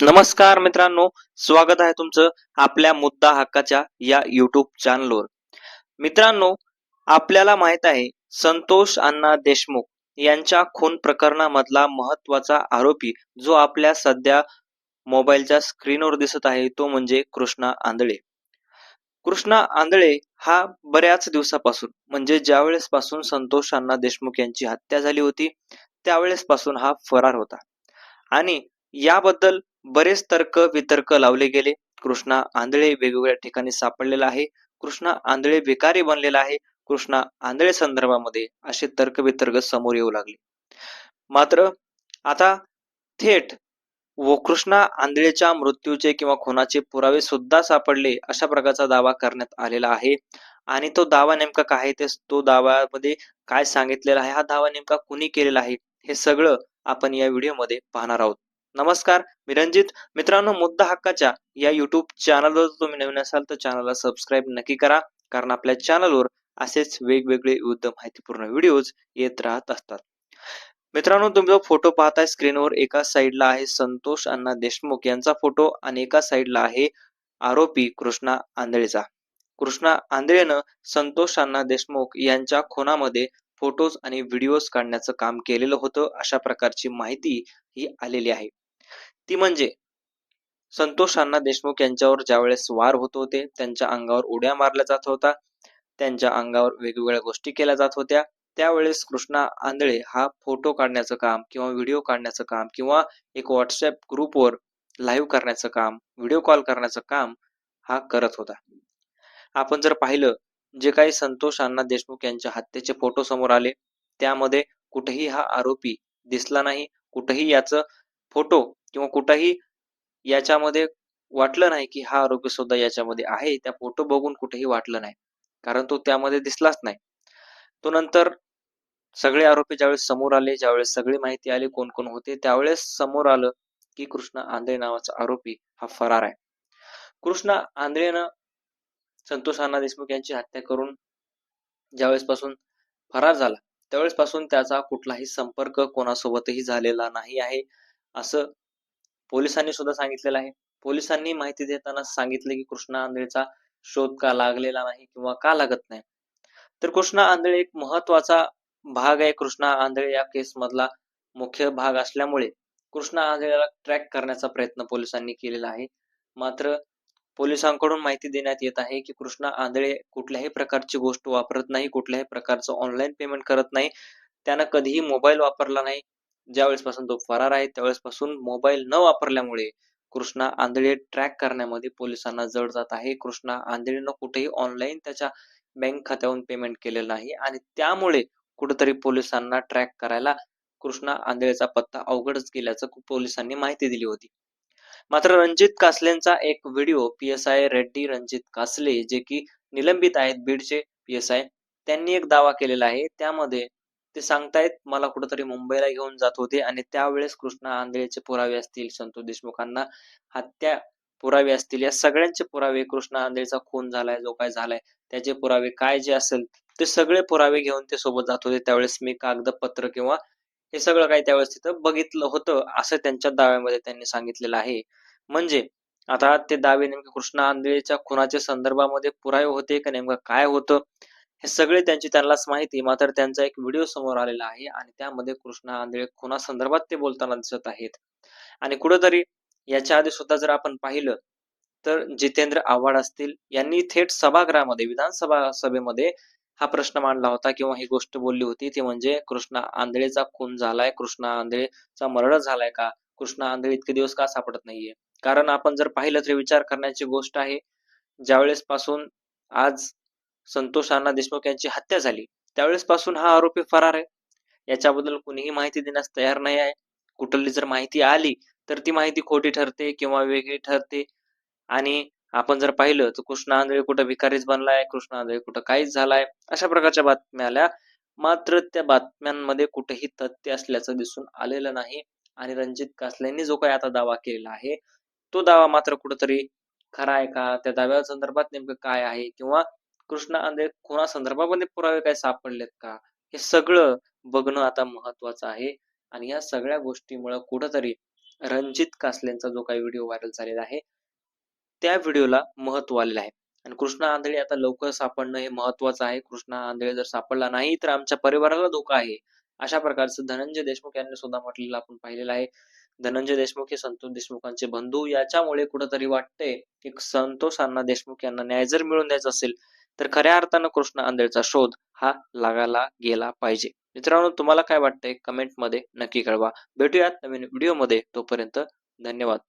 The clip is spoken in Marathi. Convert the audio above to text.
नमस्कार मित्रांनो स्वागत आहे तुमचं आपल्या मुद्दा हक्काच्या या युट्यूब चॅनलवर मित्रांनो आपल्याला माहीत आहे संतोष अण्णा देशमुख यांच्या खून प्रकरणामधला महत्त्वाचा आरोपी जो आपल्या सध्या मोबाईलच्या स्क्रीनवर दिसत आहे तो म्हणजे कृष्णा आंधळे. कृष्णा आंधळे हा बऱ्याच दिवसापासून म्हणजे ज्यावेळेस पासून संतोष अण्णा देशमुख यांची हत्या झाली होती त्यावेळेस पासून हा फरार होता. आणि याबद्दल बरेच तर्क वितर्क लावले गेले. कृष्णा आंधळे वेगवेगळ्या ठिकाणी सापडलेला आहे. कृष्णा आंधळे विकारी बनलेला आहे. कृष्णा आंधळे संदर्भामध्ये असे तर्क वितर्क समोर येऊ लागले. मात्र आता थेट व कृष्णा आंधळेच्या मृत्यूचे किंवा खुनाचे पुरावे सुद्धा सापडले अशा प्रकारचा दावा करण्यात आलेला आहे. आणि तो दावा नेमका काय आहे? ते तो दाव्यामध्ये काय सांगितलेला आहे? हा दावा नेमका कुणी केलेला आहे? हे सगळं आपण या व्हिडिओमध्ये पाहणार आहोत. नमस्कार मी रणजित. मित्रांनो मुद्दा हक्काच्या या युट्यूब चॅनलवर तुम्ही नवीन असाल तर चॅनलला सबस्क्राईब नक्की करा. कारण आपल्या चॅनलवर असेच वेगवेगळे विविध माहितीपूर्ण व्हिडिओज येत राहत असतात. मित्रांनो तुम्ही जो फोटो पाहताय स्क्रीनवर एका साईडला आहे संतोष अण्णा देशमुख यांचा फोटो आणि एका साईडला आहे आरोपी कृष्णा आंधळेचा. कृष्णा आंधळेनं संतोष अण्णा देशमुख यांच्या खुनामध्ये फोटोज आणि व्हिडिओज काढण्याचं काम केलेलं होतं. अशा प्रकारची माहिती ही आलेली आहे. ती म्हणजे? संतोष अण्णा देशमुख यांच्यावर ज्यावेळेस वार होत होते त्यांच्या अंगावर उड्या मारल्या जात होता त्यांच्या अंगावर वेगवेगळ्या गोष्टी केल्या जात होत्या. त्यावेळेस कृष्णा आंधळे हा फोटो काढण्याचं काम किंवा व्हिडिओ काढण्याचं काम किंवा एक व्हॉट्सअप ग्रुपवर लाईव्ह करण्याचं काम व्हिडिओ कॉल करण्याचं काम हा करत होता. आपण जर पाहिलं जे काही संतोष अण्णा देशमुख यांच्या हत्येचे फोटो समोर आले त्यामध्ये कुठेही हा आरोपी दिसला नाही कुठेही याचं फोटो किंवा कुठंही याच्यामध्ये वाटलं नाही की हा आरोपी सुद्धा याच्यामध्ये आहे त्या फोटो बघून कुठेही वाटलं नाही. कारण तो त्यामध्ये दिसलाच नाही. तो नंतर सगळे आरोपी ज्यावेळेस समोर आले ज्यावेळेस सगळी माहिती आली कोण कोण होते त्यावेळेस समोर आलं की कृष्णा आंधळे नावाचा आरोपी हा फरार आहे. कृष्णा आंधळेनं संतोष अण्णा देशमुख यांची हत्या करून ज्यावेळेस पासून फरार झाला त्यावेळेस पासून त्याचा कुठलाही संपर्क कोणासोबतही झालेला नाही आहे असं पोलिसांनी सुद्धा सांगितलेलं आहे. पोलिसांनी माहिती देताना सांगितले की कृष्णा आंधळेचा शोध का लागलेला नाही किंवा का लागत नाही? तर कृष्णा आंधळे एक महत्त्वाचा भाग आहे. कृष्णा आंधळे या केस मधला मुख्य भाग असल्यामुळे कृष्णा आंधळेला ट्रॅक करण्याचा प्रयत्न पोलिसांनी केलेला आहे. मात्र पोलिसांकडून माहिती देण्यात येत आहे की कृष्णा आंधळे कुठल्याही प्रकारची गोष्ट वापरत नाही कुठल्याही प्रकारचं ऑनलाईन पेमेंट करत नाही. त्यानं कधीही मोबाईल वापरला नाही. ज्यावेळेसपासून तो फरार आहे त्यावेळेस पासून मोबाईल न वापरल्यामुळे कृष्णा आंधळे ट्रॅक करण्यामध्ये पोलिसांना जड जात आहे. कृष्णा आंधळेनं कुठेही ऑनलाईन त्याच्या बँक खात्यावरून पेमेंट केलेलं नाही आणि त्यामुळे कुठेतरी पोलिसांना ट्रॅक करायला कृष्णा आंधळेचा पत्ता अवघडच गेल्याचं पोलिसांनी माहिती दिली होती. मात्र रणजित कासलेंचा एक video P S I Reddy Ranjit Kasle जे की निलंबित आहेत बीडचे पी एस आय त्यांनी एक दावा केलेला आहे. त्यामध्ये ते सांगतायत मला कुठेतरी मुंबईला घेऊन जात होते आणि त्यावेळेस कृष्णा आंधळेचे पुरावे असतील संतोष देशमुखांना. हत्या पुरावे असतील. या सगळ्यांचे पुरावे कृष्णा आंधळेचा खून झालाय जो काय झालाय त्याचे पुरावे काय जे असेल ते सगळे पुरावे घेऊन ते सोबत जात होते. त्यावेळेस मी कागदपत्र किंवा हे सगळं काही त्यावेळेस तिथं बघितलं होतं असं त्यांच्या दाव्यामध्ये त्यांनी सांगितलेलं आहे. म्हणजे आता ते दावे नेमके कृष्णा आंधळेच्या खुनाच्या संदर्भामध्ये पुरावे होते का नेमकं काय होतं? हे सगळे त्यांची त्यांनाच माहिती मात्र त्यांचा एक व्हिडिओ समोर आलेला आहे आणि त्यामध्ये कृष्णा आंधळे खुना संदर्भात ते बोलताना दिसत आहेत. आणि कुठंतरी याच्या आधी सुद्धा जर आपण पाहिलं तर जितेंद्र आव्हाड असतील यांनी थेट सभागृहामध्ये विधानसभा सभेमध्ये हा प्रश्न मांडला होता किंवा ही गोष्ट बोलली होती. ती म्हणजे कृष्णा आंधळेचा खून झालाय. कृष्णा आंधळेचा मर्डर झालाय का? कृष्णा आंधळे इतके दिवस का सापडत नाहीये? कारण आपण जर पाहिलं तर विचार करण्याची गोष्ट आहे ज्यावेळेस पासून आज संतोष अण्णा देशमुख यांची हत्या झाली. त्यावेळेस पासून हा आरोपी फरार आहे. याच्याबद्दल कुणीही माहिती देण्यास तयार नाही आहे. कुठली जर माहिती आली तर ती माहिती खोटी ठरते किंवा वेगळी ठरते. आणि आपण जर पाहिलं तर कृष्णा आंधळे कुठं भिकारीच बनलाय कृष्णा आंधळे कुठं काहीच झालाय अशा प्रकारच्या बातम्या आल्या. मात्र त्या बातम्यांमध्ये कुठेही तथ्य असल्याचं दिसून आलेलं नाही. आणि रणजित कासलेंनी जो काही आता दावा केलेला आहे तो दावा मात्र कुठंतरी खरा आहे का? त्या दाव्या संदर्भात नेमकं काय आहे? किंवा कृष्णा आंधळे खुना संदर्भामध्ये पुरावे काय सापडलेत का? हे सगळं बघणं आता महत्वाचं आहे. आणि या सगळ्या गोष्टीमुळे कुठंतरी रणजित कासलेंचा जो काही व्हिडिओ व्हायरल झालेला आहे त्या व्हिडिओला महत्त्व आलेलं आहे. आणि कृष्णा आंधळे आता लवकर सापडणं हे महत्वाचं आहे. कृष्णा आंधळे जर सापडला नाही तर आमच्या परिवाराला धोका आहे. अशा प्रकारचं धनंजय देशमुख यांनी सुद्धा म्हटलेलं आपण पाहिलेलं आहे. धनंजय देशमुख हे संतोष देशमुखांचे बंधू. याच्यामुळे कुठंतरी वाटतंय की संतोषांना देशमुख यांना न्याय जर मिळून द्यायचा असेल तर खऱ्या अर्थानं कृष्ण आंधळेचा शोध हा लागायला गेला पाहिजे. मित्रांनो तुम्हाला काय वाटतंय? कमेंटमध्ये नक्की कळवा. भेटूयात नवीन व्हिडिओमध्ये. तोपर्यंत धन्यवाद.